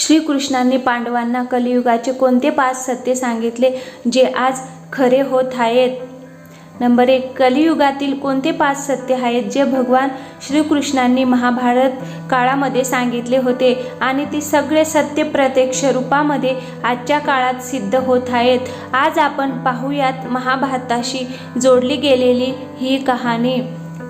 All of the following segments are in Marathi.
श्रीकृष्णांनी पांडवांना कलियुगाचे कोणते पाच सत्य सांगितले जे आज खरे होत आहेत? नंबर एक कलियुगातील कोणते पाच सत्य आहेत जे भगवान श्रीकृष्णांनी महाभारत काळामध्ये सांगितले होते आणि ते सगळे सत्य प्रत्यक्ष रूपामध्ये आजच्या काळात सिद्ध होत आहेत? आज आपण पाहूयात महाभारताशी जोडली गेलेली ही कहाणी.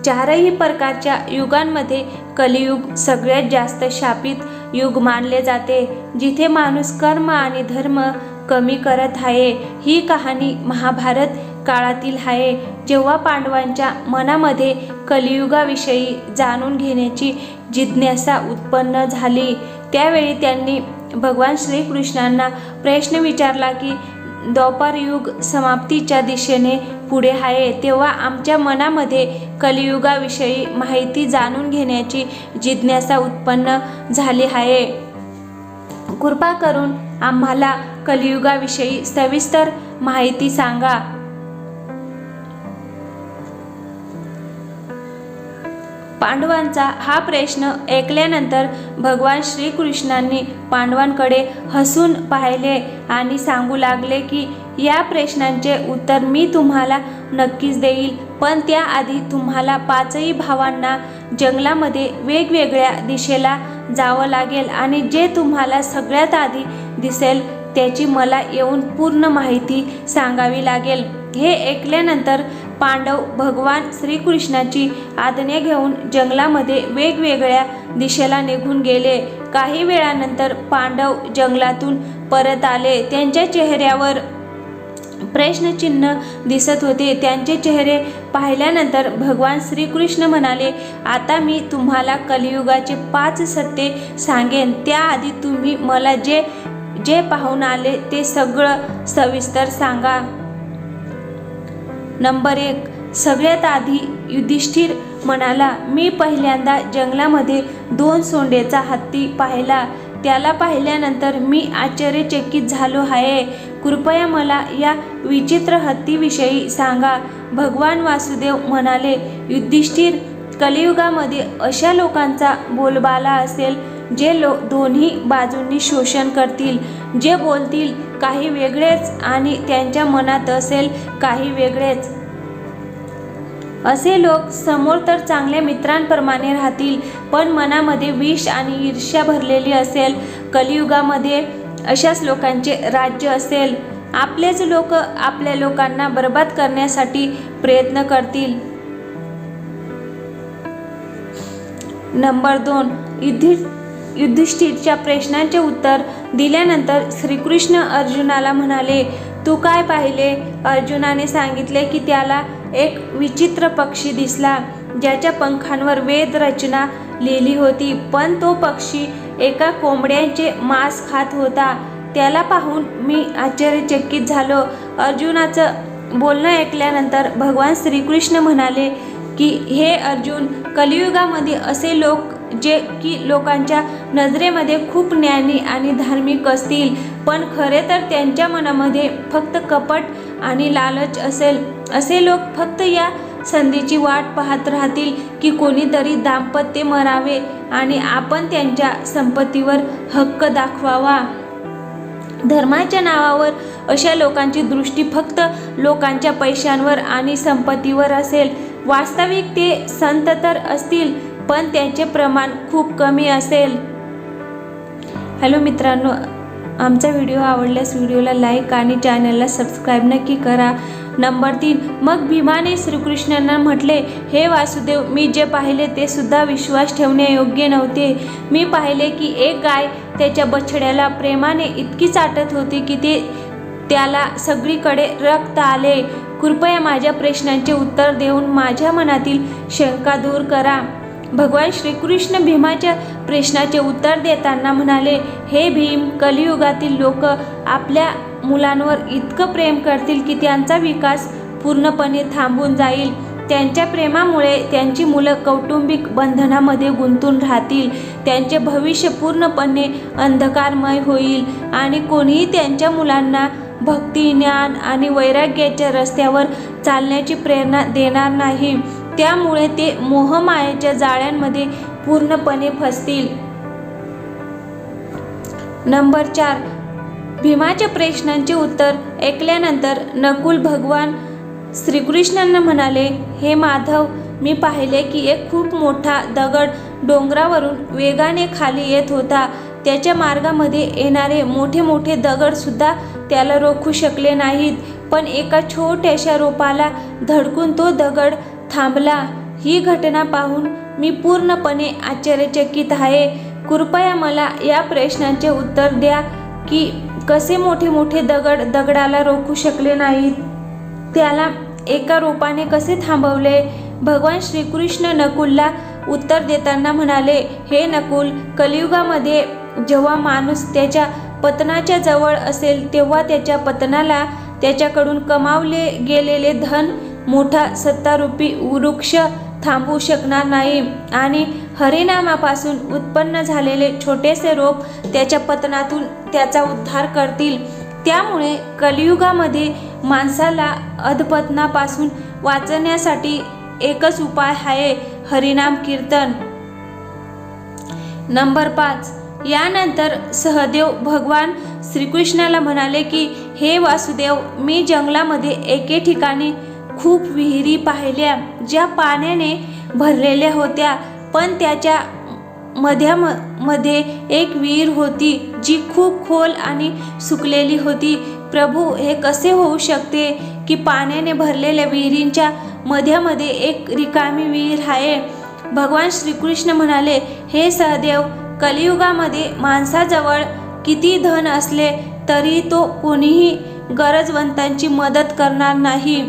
चारही प्रकारच्या युगांमध्ये कलियुग सगळ्यात जास्त शापित युग मानले जाते जिथे माणूस कर्म आणि धर्म कमी करत आहे ही कहाणी महाभारत काळातील आहे. जेव्हा पांडवांच्या मनामध्ये कलियुगाविषयी जाणून घेण्याची जिज्ञासा उत्पन्न झाली त्यावेळी त्यांनी भगवान श्रीकृष्णांना प्रश्न विचारला की द्वापार युग समाप्तीच्या दिशेने पुढे आहे तेव्हा आमच्या मनामध्ये कलियुगाविषयी माहिती जाणून घेण्याची जिज्ञासा उत्पन्न झाली आहे. कृपा करून आम्हाला कलियुगाविषयी सविस्तर माहिती सांगा. पांडवांचा हा प्रश्न ऐकल्यानंतर भगवान श्रीकृष्णांनी पांडवांकडे हसून पाहिले आणि सांगू लागले की या प्रश्नांचे उत्तर मी तुम्हाला नक्कीच देईल पण त्याआधी तुम्हाला पाचही भावांना जंगलामध्ये वेगवेगळ्या दिशेला जावं लागेल आणि जे तुम्हाला सगळ्यात आधी दिसेल त्याची मला येऊन पूर्ण माहिती सांगावी लागेल. हे ऐकल्यानंतर पांडव भगवान श्रीकृष्णाची आज्ञा घेऊन जंगलामध्ये वेगवेगळ्या दिशेला निघून गेले. काही वेळानंतर पांडव जंगलातून परत आले. त्यांच्या चेहऱ्यावर प्रश्नचिन्ह दिसत होते. त्यांचे चेहरे पाहिल्यानंतर भगवान श्रीकृष्ण म्हणाले आता मी तुम्हाला कलियुगाचे पाच सत्य सांगेन. त्याआधी तुम्ही मला जे जे पाहून आले ते सगळं सविस्तर सांगा. नंबर एक. सगळ्यात आधी युधिष्ठिर म्हणाला मी पहिल्यांदा जंगलामध्ये दोन सोंडेचा हत्ती पाहिला. त्याला पाहिल्यानंतर मी आश्चर्यचकित झालो आहे. कृपया मला या विचित्र हत्तीविषयी सांगा. भगवान वासुदेव म्हणाले युधिष्ठिर कलियुगामध्ये अशा लोकांचा बोलबाला असेल जे लो दोन्ही बाजूंनी शोषण करतील जे बोलतील काही वेगळेच आणि त्यांच्या मनात असेल काही वेगळेच. असे लोक समोर तर चांगल्या मित्रांप्रमाणे राहतील पण मनामध्ये विष आणि ईर्ष्या भरलेली असेल. कलियुगामध्ये अशाच लोकांचे राज्य असेल. आपलेच लोक आपल्या लोकांना बर्बाद करण्यासाठी प्रयत्न करतील. नंबर दोन युद्धि युधिष्ठिरच्या प्रश्नांचे उत्तर दिल्यानंतर श्रीकृष्ण अर्जुनाला म्हणाले तू काय पाहिले अर्जुनाने सांगितले की त्याला एक विचित्र पक्षी दिसला ज्याच्या पंखांवर वेद रचना लिहिली होती पण तो पक्षी एका कोंबड्यांचे मांस खात होता त्याला पाहून मी आश्चर्यचकित झालो अर्जुनाचं बोलणं ऐकल्यानंतर भगवान श्रीकृष्ण म्हणाले की हे अर्जुन कलियुगामध्ये असे लोक जे की लोकांच्या नजरेमध्ये खूप ज्ञानी आणि धार्मिक असतील पण खरे तर त्यांच्या मनामध्ये फक्त कपट आणि लालच असेल असे लोक फक्त या संधीची वाट पाहत राहतील की कोणीतरी दाम्पत्य मरावे आणि आपण त्यांच्या संपत्तीवर हक्क दाखवावा. धर्माच्या नावावर अशा लोकांची दृष्टी फक्त लोकांच्या पैशांवर आणि संपत्तीवर असेल. वास्तविक ते संत तर असतील पण त्यांचे प्रमाण खूप कमी असेल. हॅलो मित्रांनो आमचा व्हिडिओ आवडल्यास व्हिडिओला लाईक आणि चॅनलला सबस्क्राईब नक्की करा. नंबर तीन मग भीमाने श्रीकृष्णांना म्हटले हे वासुदेव मी जे पाहिले ते सुद्धा विश्वास ठेवण्यायोग्य नव्हते. मी पाहिले की एक गाय त्याच्या बछड्याला प्रेमाने इतकी चाटत होती की ते त्याला सगळीकडे रक्त आले. कृपया माझ्या प्रश्नांचे उत्तर देऊन माझ्या मनातील शंका दूर करा. भगवान श्रीकृष्ण भीमाच्या प्रश्नाचे उत्तर देताना म्हणाले हे भीम कलियुगातील लोक आपल्या मुलांवर इतकं प्रेम करतील की त्यांचा विकास पूर्णपणे थांबून जाईल. त्यांच्या प्रेमामुळे त्यांची मुलं कौटुंबिक बंधनामध्ये गुंतून राहतील. त्यांचे भविष्य पूर्णपणे अंधकारमय होईल आणि कोणीही त्यांच्या मुलांना भक्ती ज्ञान आणि वैराग्याच्या रस्त्यावर चालण्याची प्रेरणा देणार नाही. त्यामुळे ते मोहमायेच्या जाळ्यांमध्ये पूर्णपणे फसतील. नंबर चार. भीमाच्या प्रश्नांचे उत्तर ऐकल्यानंतर नकुल भगवान श्रीकृष्णांना म्हणाले हे माधव मी पाहिले की एक खूप मोठा दगड डोंगरावरून वेगाने खाली येत होता. त्याच्या मार्गामध्ये येणारे मोठे मोठे दगडसुद्धा त्याला रोखू शकले नाहीत. पण एका छोट्याशा रोपाला धडकून तो दगड थांबला. ही घटना पाहून मी पूर्णपणे आश्चर्यचकित आहे. कृपया मला या प्रश्नांचे उत्तर द्या की कसे मोठे मोठे दगड दगडाला रोखू शकले नाहीत? त्याला एका रोपाने कसे थांबवले? भगवान श्रीकृष्ण नकुलला उत्तर देताना म्हणाले हे नकुल कलियुगामध्ये जेव्हा माणूस त्याच्या पतनाच्या जवळ असेल तेव्हा त्याच्या पतनाला त्याच्याकडून कमावले गेलेले धन मोठा सत्तारूपी वृक्ष थांबवू शकणार नाही. आणि हरिनामापासून उत्पन्न झालेले छोटेसे रोप त्याच्या पतनातून त्याचा उद्धार करतील. त्यामुळे कलियुगामध्ये माणसाला अधपतनापासून वाचण्यासाठी एकच उपाय आहे हरिनाम कीर्तन. नंबर पाच. यानंतर सहदेव भगवान श्रीकृष्णाला म्हणाले की हे वासुदेव मी जंगलामध्ये एके ठिकाणी खूप विहिरी पाहिल्या ज्या पाण्याने भरलेल्या होत्या. पण त्याच्या मध्याममध्ये एक विहीर होती जी खूप खोल आणि सुकलेली होती. प्रभू हे कसे होऊ शकते की पाण्याने भरलेल्या विहिरींच्या मध्यामध्ये एक रिकामी विहीर आहे? भगवान श्रीकृष्ण म्हणाले हे सहदेव कलियुगामध्ये माणसाजवळ किती धन असले तरी तो कोणीही गरजवंतांची मदत करणार नाही.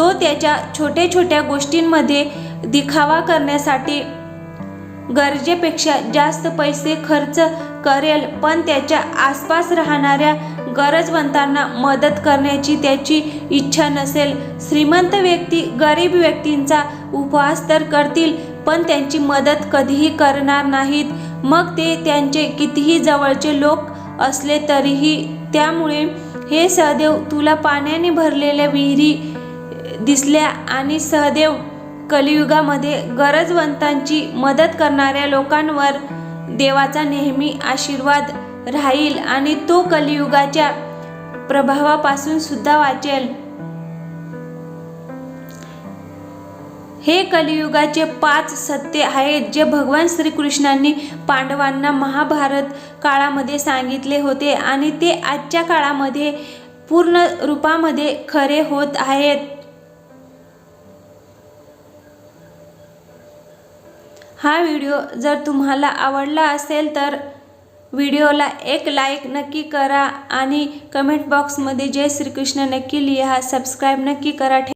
तो त्याच्या छोट्या छोट्या गोष्टींमध्ये दिखावा करण्यासाठी गरजेपेक्षा जास्त पैसे खर्च करेल पण त्याच्या आसपास राहणाऱ्या गरजवंतांना मदत करण्याची त्याची इच्छा नसेल. श्रीमंत व्यक्ती गरीब व्यक्तींचा उपवास तर करतील पण त्यांची मदत कधीही करणार नाहीत. मग ते त्यांचे कितीही जवळचे लोक असले तरीही त्यामुळे हे सहदेव तुला पाण्याने भरलेल्या विहिरी दिसल्या आणि सहदेव कलियुगामध्ये गरजवंतांची मदत करणाऱ्या लोकांवर देवाचा नेहमी आशीर्वाद राहील आणि तो कलियुगाच्या प्रभावापासून सुद्धा वाचेल. हे कलियुगाचे पाच सत्य आहेत जे भगवान श्रीकृष्णांनी पांडवांना महाभारत काळामध्ये सांगितले होते आणि ते आजच्या काळामध्ये पूर्ण रूपामध्ये खरे होत आहेत. हा व्हिडिओ जर तुम्हाला आवडला असेल तर व्हिडिओला एक लाईक नक्की करा आणि कमेंट बॉक्समध्ये जय श्रीकृष्ण नक्की लिहा सबस्क्राईब नक्की करा.